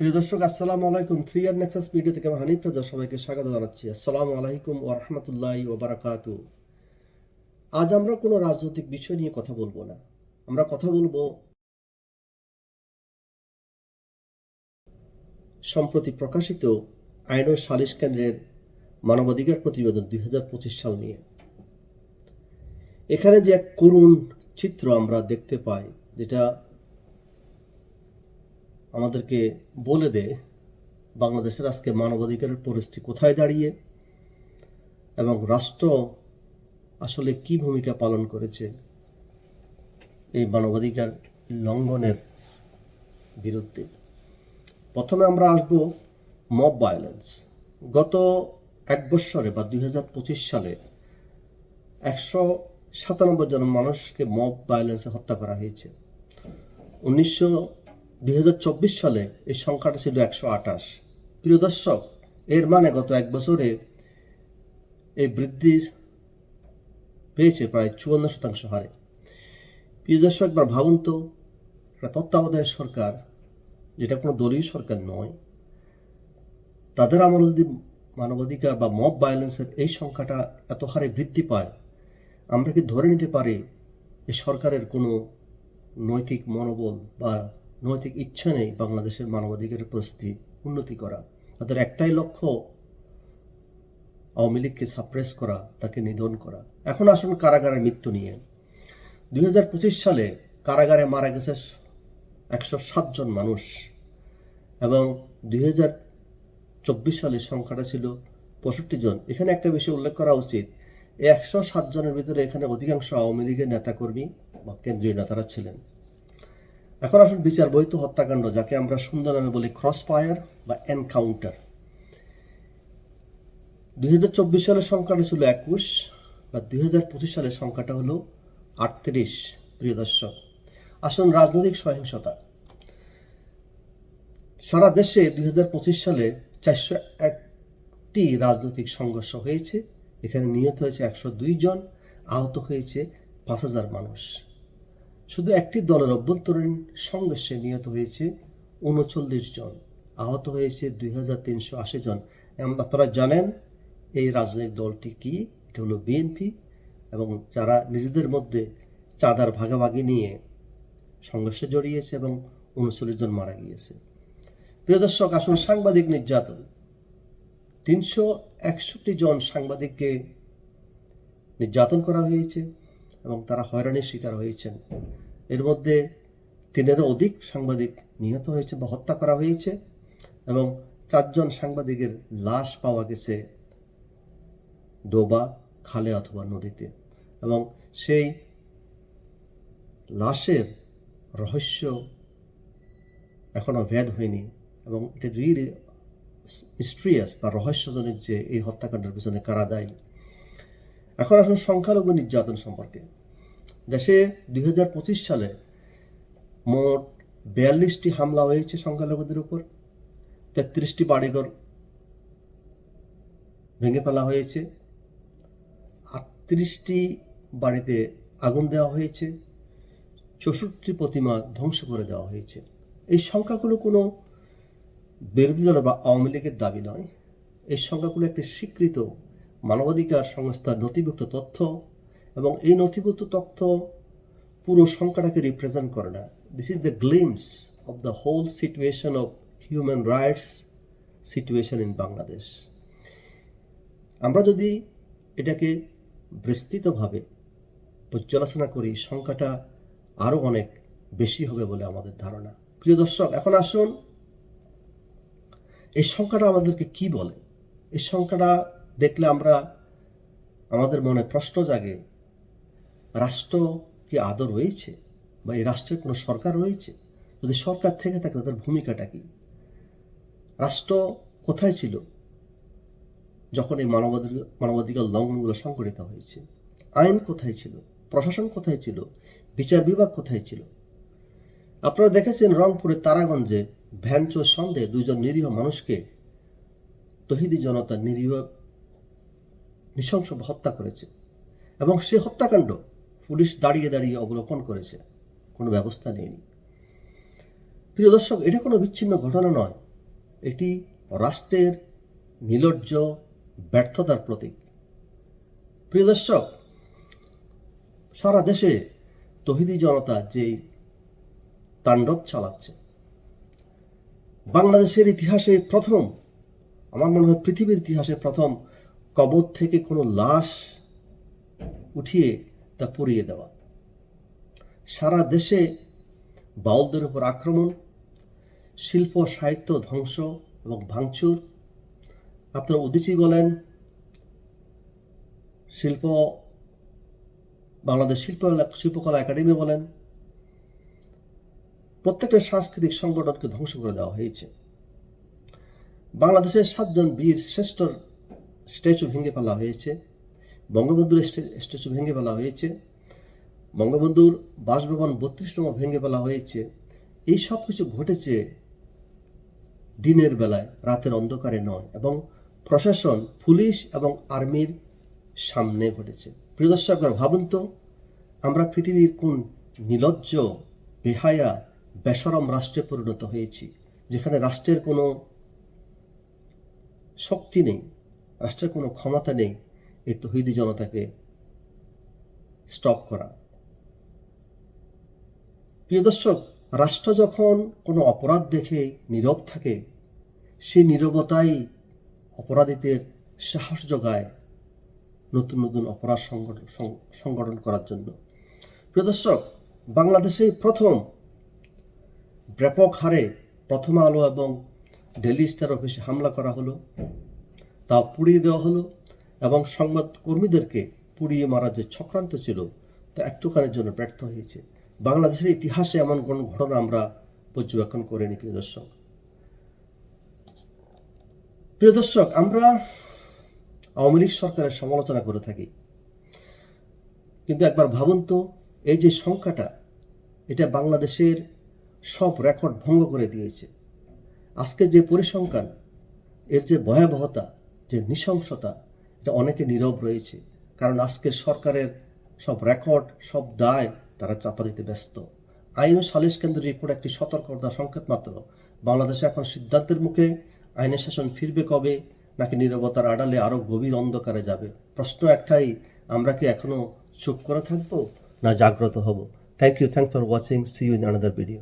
প্রিয় দর্শক, আসসালামু আলাইকুম। থ্রি আর নেক্সাস মিডিয়া থেকে আমি হানিফ রাজা সবাইকে স্বাগত জানাচ্ছি। আসসালামু আলাইকুম ও রহমতুল্লাহ ও বারাকাতু আজ আমরা কোনো রাজনৈতিক বিষয় নিয়ে কথা বলব না। আমরা কথা বলব সম্প্রতি প্রকাশিত আইন ও সালিশ কেন্দ্রের মানবাধিকার প্রতিবেদন দুই হাজার পঁচিশ সাল নিয়ে। এখানে যে এক করুণ চিত্র আমরা দেখতে পাই, যেটা আমাদেরকে বলে দেয় বাংলাদেশের আজকে মানবাধিকারের পরিস্থিতি কোথায় দাঁড়িয়ে এবং রাষ্ট্র আসলে কি ভূমিকা পালন করেছে এই মানবাধিকার লঙ্ঘনের বিরুদ্ধে। প্রথমে আমরা আসব মব ভায়োলেন্স গত এক বৎসরে বা দুই হাজার পঁচিশ সালে একশো সাতানব্বই জন মানুষকে মব ভায়োলেন্সে হত্যা করা হয়েছে। উনিশশো দুই হাজার চব্বিশ সালে এই সংখ্যাটা ছিল একশো আঠাশ। প্রিয় দর্শক, এর মানে গত এক বছরে এই বৃদ্ধির পেয়েছে প্রায় চুয়ান্ন শতাংশ হারে। প্রিয় দর্শক, একবার ভাবুন তো তত্ত্বাবধায়ক সরকার, যেটা কোনো দলীয় সরকার নয়, তাদের আমলে যদি মানবাধিকার বা মব ভায়োলেন্সের এই সংখ্যাটা এত হারে বৃদ্ধি পায়, আমরা কি ধরে নিতে পারি যে সরকারের কোনো নৈতিক মনোবল বা নৈতিক ইচ্ছা নেই বাংলাদেশের মানবাধিকারের পরিস্থিতি উন্নতি করা। তাদের একটাই লক্ষ্য, আওয়ামী লীগকে সাপ্রেস করা, তাকে নিধন করা। এখন আসুন কারাগারের মৃত্যু নিয়ে। দুই হাজার পঁচিশ সালে কারাগারে মারা গেছে একশো জন মানুষ এবং দুই চব্বিশ সালের সংখ্যাটা ছিল পঁয়ষট্টি জন। এখানে একটা বিষয় উল্লেখ করা উচিত একশো সাত জনের ভিতরে এখানে অধিকাংশ আওয়ামী লীগের নেতাকর্মী বা কেন্দ্রীয় নেতারা ছিলেন। এখন আসুন বিচার বহিত হত্যাকাণ্ড, যাকে আমরা সুন্দর নামে বলি ক্রস ফায়ার বা এনকাউন্টার দু হাজার চব্বিশ সালের সংখ্যাটা ছিল একুশ বা দু হাজার পঁচিশ সালের সংখ্যাটা হলো আটত্রিশ, প্রিয় দর্শক। আসুন রাজনৈতিক সহিংসতা। সারা দেশে দুই হাজার পঁচিশ সালে চারশো একটি রাজনৈতিক সংঘর্ষ হয়েছে। এখানে নিহত হয়েছে একশো দুই জন, আহত হয়েছে পাঁচ হাজার মানুষ। শুধু একটি দলের অভ্যন্তরীণ সংঘর্ষে নিহত হয়েছে উনচল্লিশ জন। আহত হয়েছে দুই হাজার তিনশো আশি জন। এবং আপনারা জানেন, এই রাজনৈতিক দলটি কি? এটা হলো বিএনপি। এবং যারা নিজেদের মধ্যে চাঁদার ভাগাভাগি নিয়ে সংঘর্ষে জড়িয়েছে এবং উনচল্লিশ জন মারা গিয়েছে। প্রিয় দর্শক, আসুন সাংবাদিক নির্যাতন। তিনশো একষট্টি জন সাংবাদিককে নির্যাতন করা হয়েছে। এবং তারা হয়রানির শিকার হয়েছেন। এর মধ্যে তিনেরও অধিক সাংবাদিক নিহত হয়েছে বা হত্যা করা হয়েছে এবং চারজন সাংবাদিকের লাশ পাওয়া গেছে ডোবা, খালে অথবা নদীতে। এবং সেই লাশের রহস্য এখনও ভেদ হয়নি এবং এটা রিয়েলি মিস্ট্রিয়াস বা রহস্যজনক যে এই হত্যাকাণ্ডের পিছনে কারা দায়ী। এখন আসুন সংখ্যালঘু নির্যাতন সম্পর্কে। দেশে দুই হাজার পঁচিশ সালে মোট বিয়াল্লিশটি হামলা হয়েছে সংখ্যালঘুদের উপর, তেত্রিশটি বাড়িঘর ভেঙে ফেলা হয়েছে, আটত্রিশটি বাড়িতে আগুন দেওয়া হয়েছে, চৌষট্টি প্রতিমা ধ্বংস করে দেওয়া হয়েছে। এই সংখ্যাগুলো কোনো বিরোধী দল বা আওয়ামী লীগের দাবি নয়। এই সংখ্যাগুলো একটি স্বীকৃত মানবাধিকার সংস্থার নথিভুক্ত তথ্য এবং এই নথিভুক্ত তথ্য পুরো সংখ্যাটাকে রিপ্রেজেন্ট করে না। This is the glimpse of the whole situation of human rights situation in Bangladesh আমরা যদি এটাকে বিস্তৃতভাবে পর্যালোচনা করি, সংখ্যাটা আরও অনেক বেশি হবে বলে আমাদের ধারণা। প্রিয় দর্শক, এখন আসুন, এই সংখ্যাটা আমাদেরকে কি বলে? এই সংখ্যাটা দেখলে আমরা আমাদের মনে প্রশ্ন জাগে, রাষ্ট্র কি আদর রয়েছে বা এই রাষ্ট্রের কোনো সরকার রয়েছে? যদি সরকার থেকে থাকে, তাদের ভূমিকাটা কি? রাষ্ট্র কোথায় ছিল যখন এই মানবাধিকার মানবাধিকার লঙ্ঘনগুলো সংঘটিত হয়েছে? আইন কোথায় ছিল? প্রশাসন কোথায় ছিল? বিচার বিভাগ কোথায় ছিল? আপনারা দেখেছেন রংপুরের তারাগঞ্জে ভ্যানচোর সন্দেহে দুইজন নিরীহ মানুষকে তহিদি জনতা নিরীহ নৃশংস হত্যা করেছে। এবং সে হত্যাকাণ্ড পুলিশ দাঁড়িয়ে দাঁড়িয়ে অবলোকন করেছে। কোনো ব্যবস্থা নেয়নি। প্রিয় দর্শক, এটা কোনো বিচ্ছিন্ন ঘটনা নয়। এটি রাষ্ট্রের নির্লজ্জ ব্যর্থতার প্রতীক। প্রিয় দর্শক, সারা দেশে তহিদি জনতা যেই তাণ্ডব চালাচ্ছে, বাংলাদেশের ইতিহাসে প্রথম, আমার মনে হয় পৃথিবীর ইতিহাসে প্রথম কবর থেকে কোনো লাশ উঠিয়ে তা পুড়িয়ে দেওয়া। সারা দেশে বাউলদের উপর আক্রমণ, শিল্প, সাহিত্য ধ্বংস এবং ভাঙচুর। আপনারা উদিচি বলেন, শিল্প, বাংলাদেশ শিল্প, শিল্পকলা একাডেমি বলেন, প্রত্যেকটা সাংস্কৃতিক সংগঠনকে ধ্বংস করে দেওয়া হয়েছে। বাংলাদেশের সাতজন বীর শ্রেষ্ঠর স্ট্যাচু ভেঙে ফেলা হয়েছে, বঙ্গবন্ধুর স্টে- স্ট্যাচু ভেঙে ফেলা হয়েছে, বঙ্গবন্ধুর বাসভবন বত্রিশ নম্বর ভেঙে ফেলা হয়েছে, এই সব কিছু ঘটেছে দিনের বেলায়, রাতের অন্ধকারে নয় এবং প্রশাসন, পুলিশ এবং আর্মির সামনে ঘটেছে। প্রিয় দর্শকরা ভাবুন তো, আমরা পৃথিবীর কোন নিলজ্জ, বেহায়া, বেসরম রাষ্ট্রে পরিণত হয়েছি, যেখানে রাষ্ট্রের কোনো শক্তি নেই রাষ্ট্রের কোনো ক্ষমতা নেই এই তহিদি জনতাকে স্টপ করা। প্রিয় দর্শক, রাষ্ট্র যখন কোনো অপরাধ দেখে নীরব থাকে সেই নীরবতাই অপরাধীদের সাহস যোগায় নতুন নতুন অপরাধ সংগঠন সংগঠন করার জন্য। প্রিয় দর্শক, বাংলাদেশে প্রথম ব্যাপক হারে প্রথম আলো এবং ডেলি স্টার অফিসে হামলা করা হলো। তা পুড়িয়ে দেওয়া হলো এবং সংবাদ কর্মীদেরকে পুড়িয়ে মারার যে চক্রান্ত ছিল, তা একটুখানির জন্য ব্যর্থ হয়েছে। বাংলাদেশের ইতিহাসে এমন কোনো ঘটনা আমরা পর্যবেক্ষণ করিনি, প্রিয় দর্শক। প্রিয় দর্শক, আমরা আওয়ামী লীগ সরকারের সমালোচনা করে থাকি। কিন্তু একবার ভাবুন তো, এই যে সংখ্যাটা, এটা বাংলাদেশের সব রেকর্ড ভঙ্গ করে দিয়েছে। আজকে যে পরিসংখ্যান, এর যে ভয়াবহতা যে নৃশংসতা, এটা অনেকে নীরব রয়েছে। কারণ আজকের সরকারের সব রেকর্ড, সব দায় তারা চাপা দিতে ব্যস্ত। আইন ও সালিশ কেন্দ্রের রিপোর্ট একটি সতর্কতা সংকেত মাত্র। বাংলাদেশে এখন সিদ্ধান্তের মুখে আইনের শাসন ফিরবে কবে, নাকি নীরবতার আড়ালে আরও গভীর অন্ধকারে যাবে? প্রশ্ন একটাই, আমরা কি এখনও চুপ করে থাকব, না জাগ্রত হব? Thank you thank for watching see you in another video